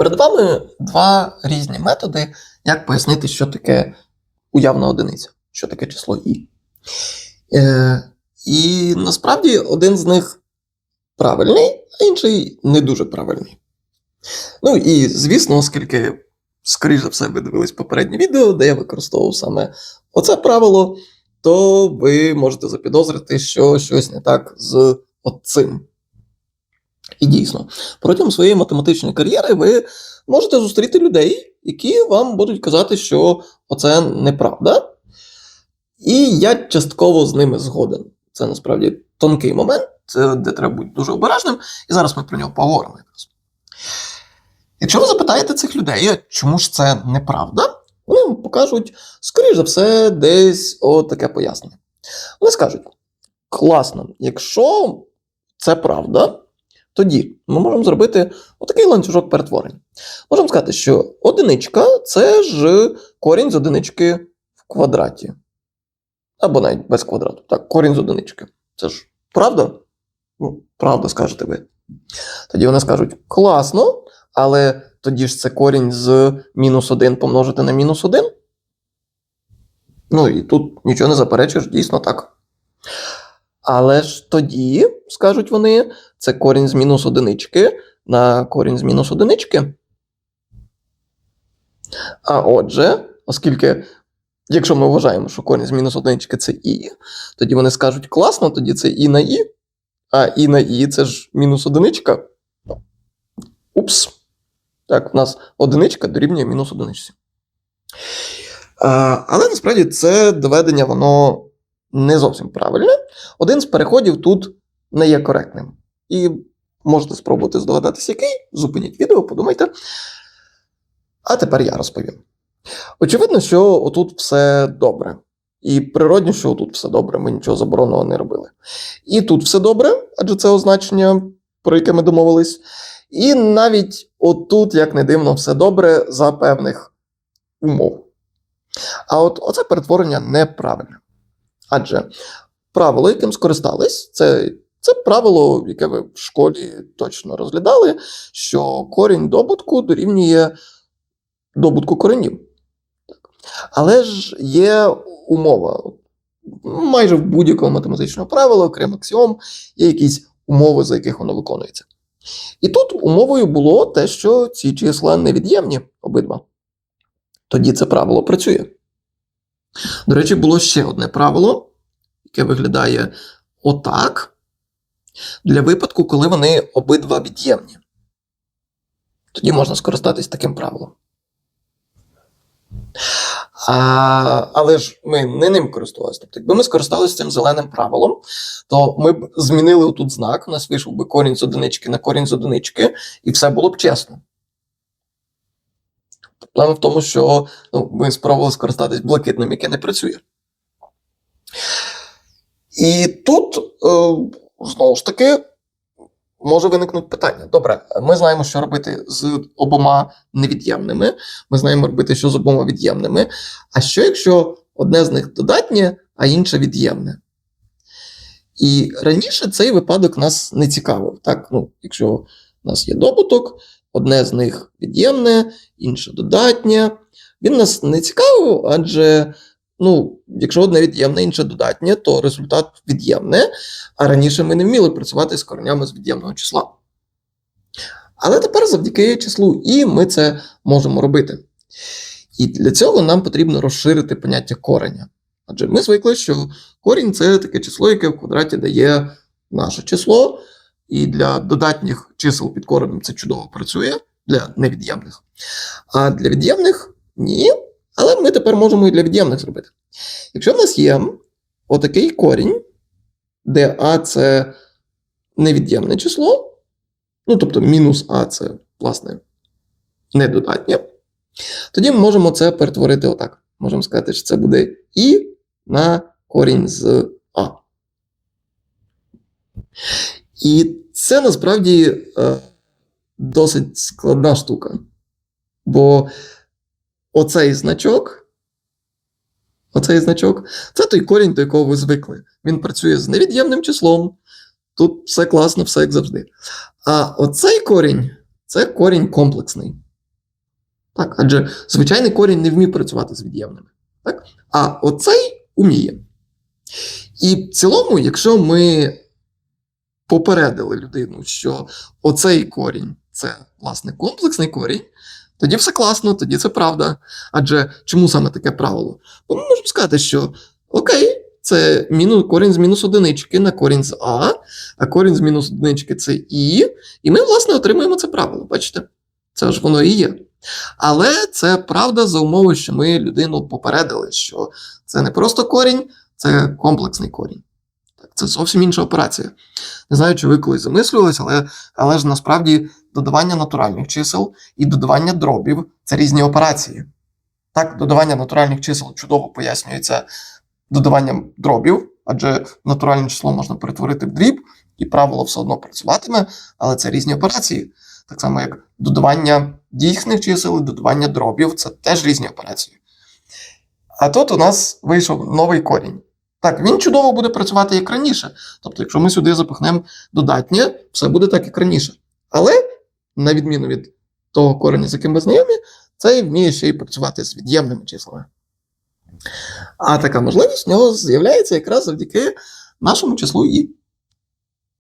Перед вами два різні методи, як пояснити, що таке уявна одиниця, що таке число і. Е, і насправді один з них правильний, а інший не дуже правильний. Ну і звісно, оскільки, скоріш за все, ви дивились попереднє відео, де я використовував саме оце правило, то ви можете запідозрити, що щось не так з оцим. І дійсно, протягом своєї математичної кар'єри ви можете зустріти людей, які вам будуть казати, що оце неправда. І я частково з ними згоден. Це насправді тонкий момент, де треба бути дуже обережним, і зараз ми про нього поговоримо якраз. Якщо ви запитаєте цих людей, чому ж це неправда, вони вам покажуть, скоріш за все, десь отаке пояснення. Вони скажуть: класно, якщо це правда, тоді ми можемо зробити отакий ланцюжок перетворень. Можемо сказати, що одиничка це ж корінь з одинички в квадраті. Або навіть без квадрату. Так, корінь з одинички. Це ж правда? Ну, правда, скажете ви. Тоді вони скажуть: класно, але тоді ж це корінь з мінус 1 помножити на мінус 1. Ну і тут нічого не заперечуєш, дійсно так. Але ж тоді, скажуть вони, це корінь з мінус одинички на корінь з мінус одинички. А отже, оскільки, якщо ми вважаємо, що корінь з мінус одинички це і, тоді вони скажуть класно, тоді це і на і, а і на і це ж мінус одиничка. Упс. Так, у нас одиничка дорівнює мінус одиничці. Але насправді це доведення, воно не зовсім правильне. Один з переходів тут не є коректним. І можете спробувати здогадатися, який. Зупиніть відео, подумайте. А тепер я розповім. Очевидно, що отут все добре. І природно, що отут все добре, ми нічого забороненого не робили. І тут все добре, адже це означення, про яке ми домовились. І навіть отут, як не дивно, все добре за певних умов. А от оце перетворення неправильне. Адже правило, яким скористались, це, це правило, яке ви в школі точно розглядали, що корінь добутку дорівнює добутку коренів. Але ж є умова. Майже в будь-якому математичному правилу, окрім аксіом, є якісь умови, за яких воно виконується. І тут умовою було те, що ці числа невід'ємні обидва. Тоді це правило працює. До речі, було ще одне правило, яке виглядає отак, для випадку, коли вони обидва від'ємні. Тоді можна скористатись таким правилом. А, але ж ми не ним користувалися. Тобто, якби ми скористалися цим зеленим правилом, то ми б змінили тут знак, у нас вийшов би корінь з одинички на корінь з одинички, і все було б чесно. Проблема в тому, що ну, ми спробували скористатись блакитним, яке не працює. І тут, е, знову ж таки, може виникнути питання. Добре, ми знаємо, що робити з обома невід'ємними. Ми знаємо робити, що з обома від'ємними. А що, якщо одне з них додатнє, а інше від'ємне? І раніше цей випадок нас не цікавив. Так? Ну, якщо у нас є добуток, одне з них від'ємне, інше додатнє. Він нас не цікавив, адже ну, якщо одне від'ємне, інше додатнє, то результат від'ємне, а раніше ми не вміли працювати з коренями з від'ємного числа. Але тепер завдяки числу і ми це можемо робити. І для цього нам потрібно розширити поняття кореня. Адже ми звикли, що корінь це таке число, яке в квадраті дає наше число, і для додатніх чисел під коренем це чудово працює, для невід'ємних. А для від'ємних ні. Але ми тепер можемо і для від'ємних зробити. Якщо в нас є отакий корінь, де А це невід'ємне число, ну тобто мінус А це, власне, недодатнє, тоді ми можемо це перетворити отак. Можемо сказати, що це буде І на корінь з А. І це насправді е, досить складна штука. Бо оцей значок, оцей значок, це той корінь, до якого ви звикли. Він працює з невід'ємним числом. Тут все класно, все як завжди. А оцей корінь це корінь комплексний. Так, адже звичайний корінь не вміє працювати з від'ємними. Так? А оцей уміє. І в цілому, якщо ми попередили людину, що оцей корінь це власне комплексний корінь, тоді все класно, тоді це правда. Адже чому саме таке правило? Бо ми можемо сказати, що окей, це мінус, корінь з мінус одинички на корінь з А, а корінь з мінус одинички це І, і ми, власне, отримуємо це правило. Бачите? Це ж воно і є. Але це правда за умови, що ми людину попередили, що це не просто корінь, це комплексний корінь. Це зовсім інша операція. Не знаю, чи ви колись замислювалися, але, але ж насправді додавання натуральних чисел і додавання дробів це різні операції. Так, додавання натуральних чисел чудово пояснюється додаванням дробів, адже натуральне число можна перетворити в дріб, і правило все одно працюватиме, але це різні операції. Так само, як додавання дійсних чисел і додавання дробів це теж різні операції. А тут у нас вийшов новий корінь. Так, він чудово буде працювати як раніше. Тобто, якщо ми сюди запихнемо додатнє, все буде так, як раніше. Але, на відміну від того кореня, з яким ми знайомі, цей вміє ще й працювати з від'ємними числами. А така можливість в нього з'являється якраз завдяки нашому числу і.